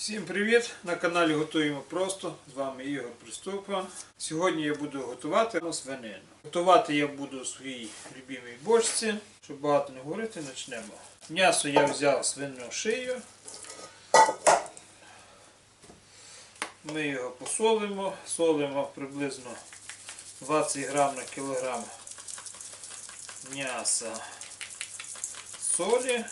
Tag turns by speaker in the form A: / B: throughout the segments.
A: Всім привіт! На каналі Готуємо просто. З вами Ігор Приступа. Сьогодні я буду готувати свинину. Готувати я буду у своїй любимій бочці. Щоб багато не говорити, почнемо. М'ясо я взяв свинну шию. Ми його посолимо. Солимо приблизно 20 грам на кілограм м'яса солі.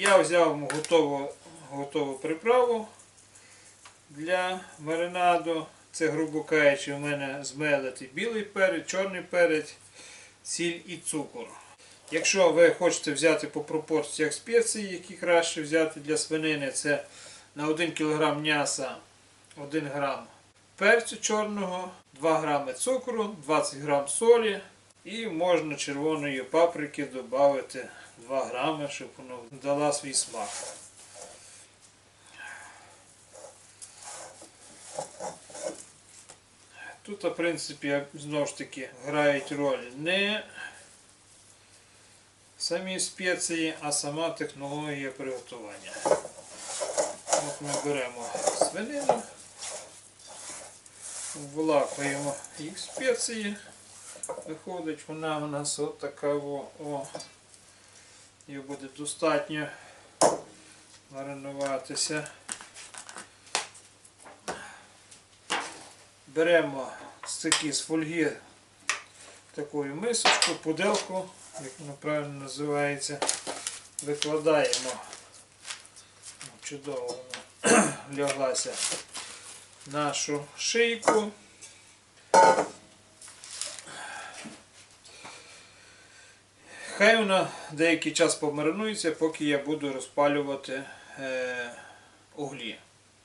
A: Я взяв готову, готову приправу для маринаду. Це, грубо кажучи, у мене змелитий білий перець, чорний перець, сіль і цукор. Якщо ви хочете взяти по пропорціях спеції, які краще взяти для свинини, це на 1 кг м'яса 1 грам перцю чорного, 2 грами цукру, 20 грам солі і можна червоної паприки додати 2 грами, щоб воно дала свій смак. Тут, в принципі, знову ж таки грають роль не самі спеції, а сама технологія приготування. От ми беремо свинину, влакуємо їх спеції. Виходить, вона у нас от така о, Її буде достатньо маринуватися. Беремо такі з фольги таку мисочку, пуделку, як вона правильно називається, викладаємо. Чудово вона ляглася нашу шийку. Хай вона деякий час помаринується, поки я буду розпалювати е, углі.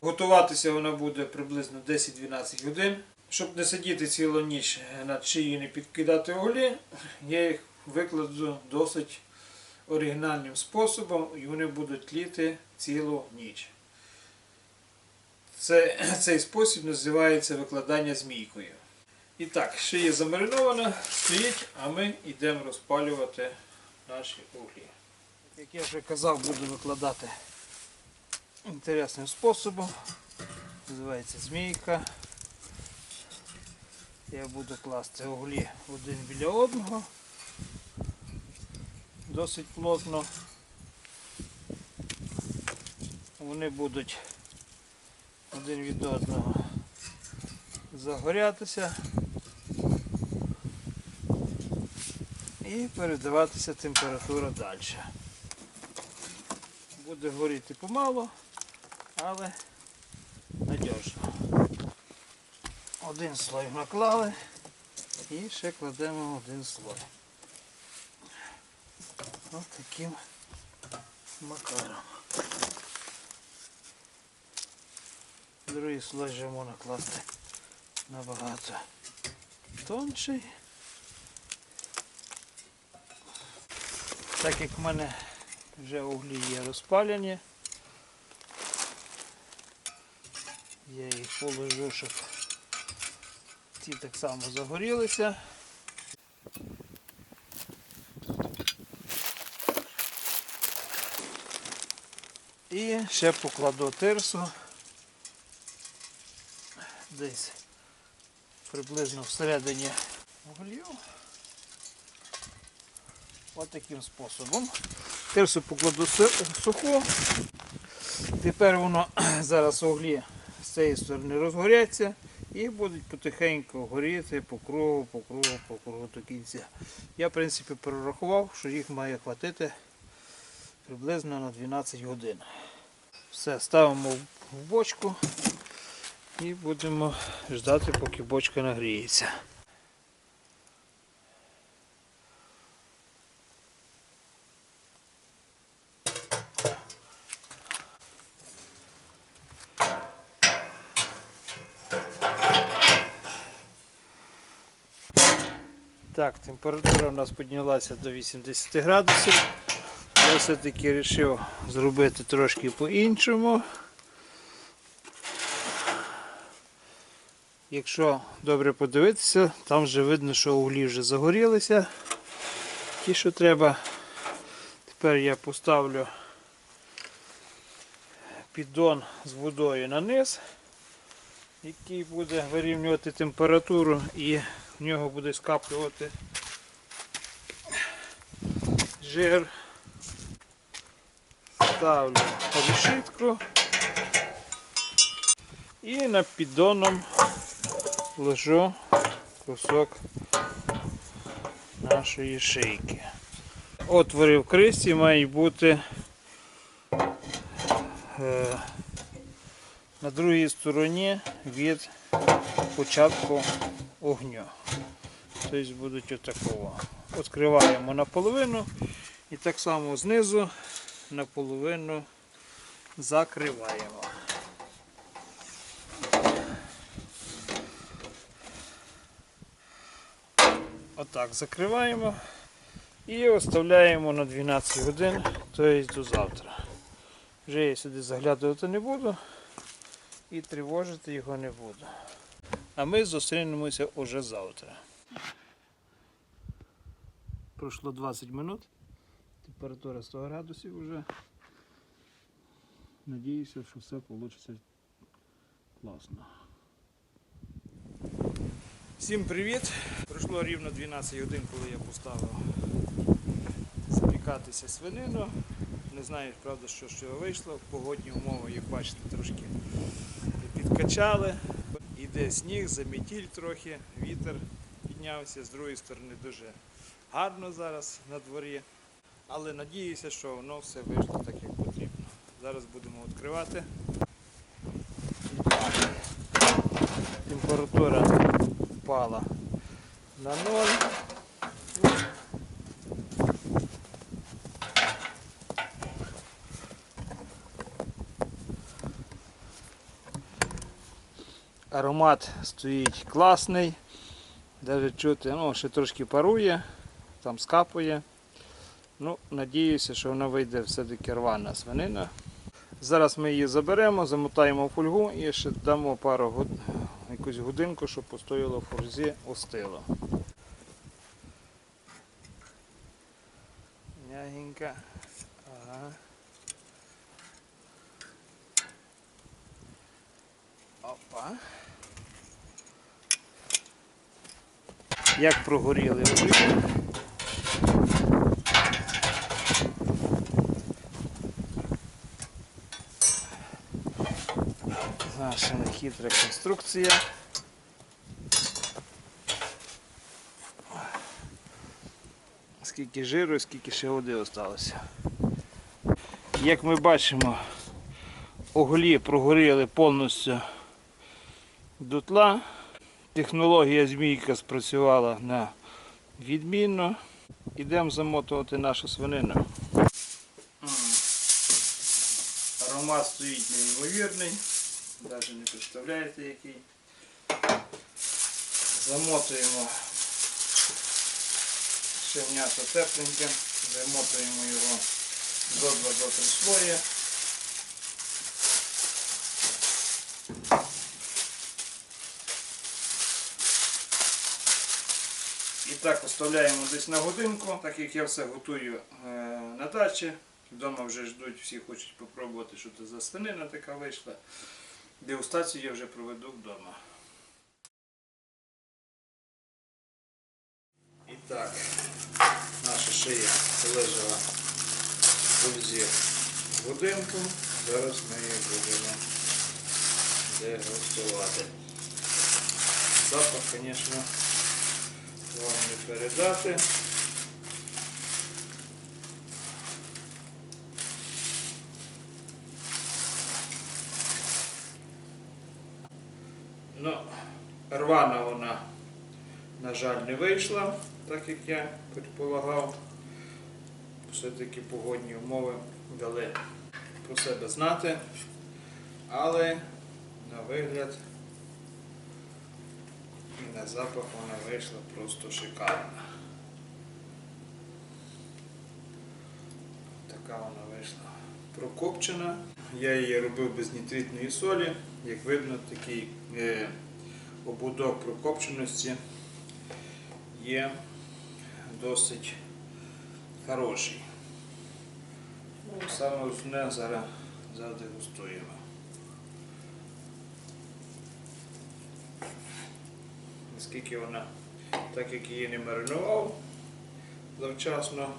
A: Готуватися вона буде приблизно 10-12 годин. Щоб не сидіти цілу ніч над шиєю і не підкидати углі, я їх викладу досить оригінальним способом і вони будуть тліти цілу ніч. Це, цей спосіб називається викладання змійкою. І так, шия замаринована, стоїть, а ми йдемо розпалювати наші углі. Як я вже казав, буду викладати інтересним способом. Називається змійка. Я буду класти углі один біля одного. Досить плотно. Вони будуть один від одного загорятися і передаватися температура далі. Буде горіти помало, але надіжно. Один слой наклали і ще кладемо один слой. Ось таким макаром. Другий слой вже можна класти набагато тонший. Так як в мене вже углі є розпалені, я їх положу, щоб ті так само загорілися. І ще покладу тирсу десь приблизно всередині углів. Ось таким способом. Тирсу покладу си- суху. Тепер воно зараз углі з цієї сторони розгоряться і будуть потихеньку горіти по кругу, по кругу, по кругу до кінця. Я в принципі перерахував, що їх має хватити приблизно на 12 годин. Все, ставимо в бочку і будемо ждати, поки бочка нагріється. Так, температура у нас піднялася до 80 градусів. Я все-таки вирішив зробити трошки по-іншому. Якщо добре подивитися, там вже видно, що углі вже загорілися. Ті, що треба. Тепер я поставлю піддон з водою на низ, який буде вирівнювати температуру і в нього буде скаплювати жир. Ставлю решітку і над піддоном ложу кусок нашої шийки. Отвори в крисі мають бути е, на другій стороні від початку огню. Тобто будуть отакого. Відкриваємо наполовину і так само знизу наполовину закриваємо. Отак закриваємо і оставляємо на 12 годин, тобто до завтра. Вже я сюди заглядувати не буду і тривожити його не буду. А ми зустрінемося уже завтра. Пройшло 20 минут. Температура 100 градусів вже. Надіюся, що все вийде класно. Всім привіт! Пройшло рівно 12 годин, коли я поставив запікатися свинину. Не знаю, правда, що з цього вийшло. Погодні умови, як бачите, трошки підкачали. Іде сніг, замітіль трохи, вітер піднявся. З другої сторони дуже гарно зараз на дворі. Але надіюся, що воно все вийшло так, як потрібно. Зараз будемо відкривати. Температура впала на ноль. Аромат стоїть класний. Навіть чути, ну, ще трошки парує, там скапує. Ну, надіюся, що вона вийде все-таки рвана свинина. Зараз ми її заберемо, замотаємо в фольгу і ще дамо пару год... якусь годинку, щоб постояло в фользі, остило. Мягенька. Як прогоріли углі. Наша нехитра конструкція. Скільки жиру, скільки ще води залишилося. Як ми бачимо, углі прогоріли повністю дотла. Технологія змійка спрацювала на відмінно. Ідемо замотувати нашу свинину. Аромат стоїть неймовірний, навіть не представляєте який. Замотуємо ще м'ясо тепленьке, замотуємо його до 2-3 слої. Так оставляємо десь на годинку, так як я все готую е, на дачі. Вдома вже ждуть, всі хочуть спробувати, що це за свинина така вийшла. Дегустацію я вже проведу вдома. І так, наша шия лежала в пульзі годинку. Зараз ми її будемо дегустувати. Запах, звісно, вам не передати. Ну, рвана вона, на жаль, не вийшла, так як я предполагав. Все-таки погодні умови дали про себе знати. Але на вигляд на запах вона вийшла просто шикарна. Така вона вийшла прокопчена. Я її робив без нітритної солі. Як видно, такий е, ободок прокопченості є досить хороший. Ну, саме основне зараз задегустуємо. Наскільки вона, так як її не маринував завчасно,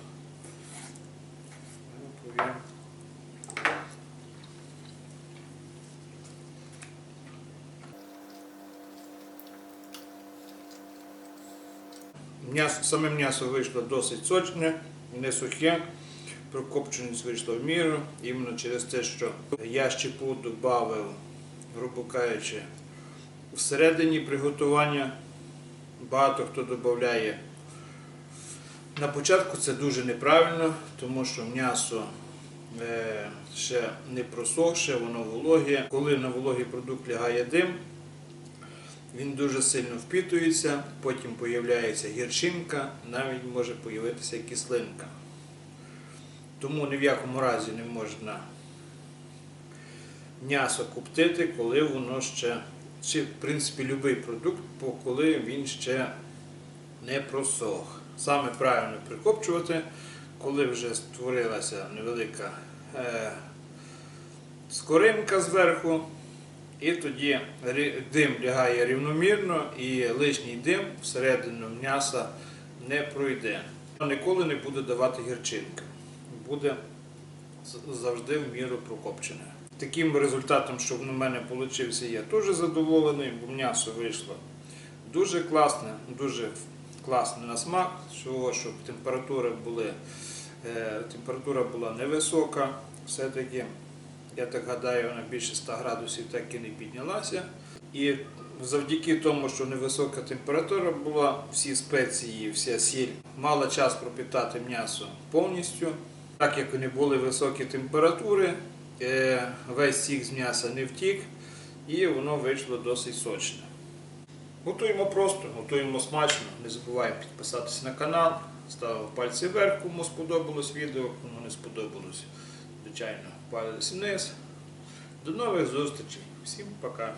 A: ну. М'ясо, саме м'ясо вийшло досить сочне, не сухе. Прокопченість вийшла в міру, іменно через те, що я щепу додав, грубо кажучи, всередині приготування. Багато хто додає. На початку це дуже неправильно, тому що м'ясо е, ще не просохше, воно вологе. Коли на вологий продукт лягає дим, він дуже сильно впітується, потім появляється гірчинка, навіть може появитися кислинка. Тому ні в якому разі не можна м'ясо коптити, коли воно ще, чи в принципі будь-який продукт, коли він ще не просох. Саме правильно прикопчувати, коли вже створилася невелика е, скоринка зверху, і тоді дим лягає рівномірно і лишній дим всередину м'яса не пройде. Ніколи не буде давати гірчинки. Буде завжди в міру прокопчене. Таким результатом, що в мене вийшов, я теж задоволений, бо м'ясо вийшло дуже класне, дуже класне на смак, всього, щоб температури були, е, температура була невисока, все-таки, я так гадаю, вона більше 100 градусів так і не піднялася. І завдяки тому, що невисока температура була, всі спеції, вся сіль мала час пропітати м'ясо повністю. Так як не були високі температури, весь сік з м'яса не втік, і воно вийшло досить сочне. Готуємо просто, готуємо смачно. Не забуваємо підписатися на канал, ставимо пальці вверх, кому сподобалось відео, кому не сподобалось, звичайно, палець вниз. До нових зустрічей. Всім пока.